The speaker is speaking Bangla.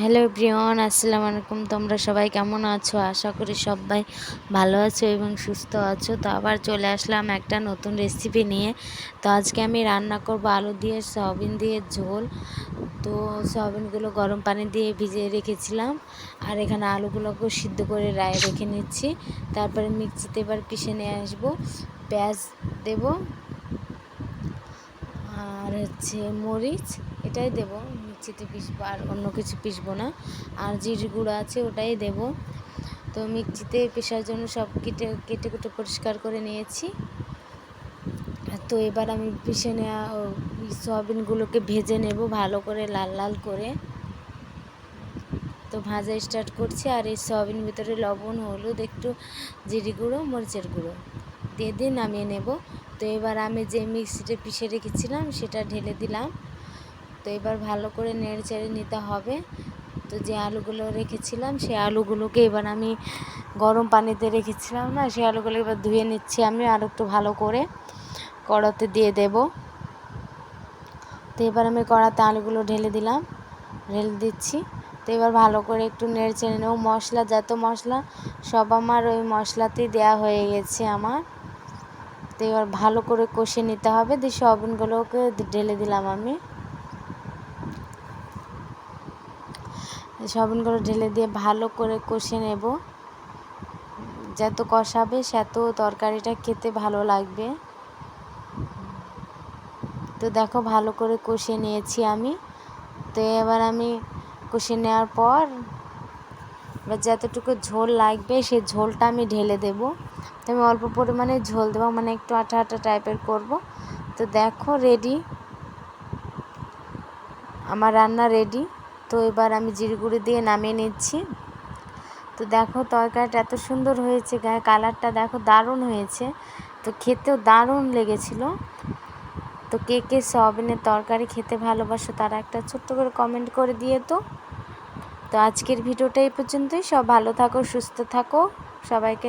হ্যালো প্রিয়ন আসসালামু আলাইকুম। তোমরা সবাই কেমন আছো? আশা করি সবাই ভালো আছো এবং সুস্থ আছো। তো আবার চলে আসলাম একটা নতুন রেসিপি নিয়ে। তো আজকে আমি রান্না করব আলু দিয়ে সয়াবিন দিয়ে ঝোল। তো সয়াবিনগুলো গরম পানি দিয়ে ভিজিয়ে রেখেছিলাম। আর এখানে আলুগুলোকেও সিদ্ধ করে রায় রেখে নিচ্ছি। তারপরে মিক্সিতে এবার পিষে নিয়ে আসব। পেঁয়াজ দেব আর হচ্ছে মরিচ, এটাই দেবো। মিক্সিতে পিসবো আর অন্য কিছু পিসবো না। আর জিরে গুঁড়ো আছে, ওটাই দেব। তো মিক্সিতে পেশার জন্য সব কেটে কেটে কুটে পরিষ্কার করে নিয়েছি। তো এবার আমি পিষে নেওয়া সয়াবিনগুলোকে ভেজে নেব ভালো করে, লাল লাল করে। তো ভাজা স্টার্ট করছি, আর এই সয়াবিন ভিতরে লবণ, হলুদ, একটু জিরি গুঁড়ো, মরিচের গুঁড়ো। দিয়ে দিয়ে নামিয়ে নেব। তো এবার আমি যে মিক্সিতে পিষে রেখেছিলাম, সেটা ঢেলে দিলাম। তো এবার ভালো করে নেড়ে নিতে হবে। তো যে আলুগুলো রেখেছিলাম, সেই আলুগুলোকে এবার আমি গরম পানিতে রেখেছিলাম না, সেই আলুগুলো এবার ধুয়ে নিচ্ছি আমি আর একটু ভালো করে কড়াতে দিয়ে দেব। তো এবার আমি কড়াতে আলুগুলো ঢেলে দিলাম, ঢেলে দিচ্ছি। তো এবার ভালো করে একটু নেড়ে চেড়ে নেব। মশলা, যত মশলা, সব আমার ওই মশলাতেই দেওয়া হয়ে গেছে আমার। তো এবার ভালো করে কষে নিতে হবে। দিয়ে সয়াবিনগুলোকে ঢেলে দিলাম আমি। সয়াবিনগুলো ঢেলে দিয়ে ভালো করে কষে নেব। যত কষাবে সেত তরকারিটা খেতে ভালো লাগবে। তো দেখো ভালো করে কষে নিয়েছি আমি। তো এবার আমি কষে নেওয়ার পর এবার যতটুকু ঝোল লাগবে সেই ঝোলটা আমি ঢেলে দেব। তো আমি অল্প পরিমাণে ঝোল দেবো মানে একটু আটা আটা টাইপের করব। তো দেখো রেডি আমার রান্না রেডি তো এবার আমি জিরে গুঁড়ি দিয়ে নামিয়ে নিচ্ছি। তো দেখো তরকারিটা এত সুন্দর হয়েছে, গায়ে কালারটা দেখো দারুণ হয়েছে। তো খেতেও দারুণ লেগেছিলো। তো কে কে সয়াবিনের তরকারি খেতে ভালোবাসো, তারা একটা ছোট্ট করে কমেন্ট করে দিয়ে তো তো আজকের ভিডিওটা এই পর্যন্তই। সব ভালো থাকো সুস্থ থাকো। সবাইকে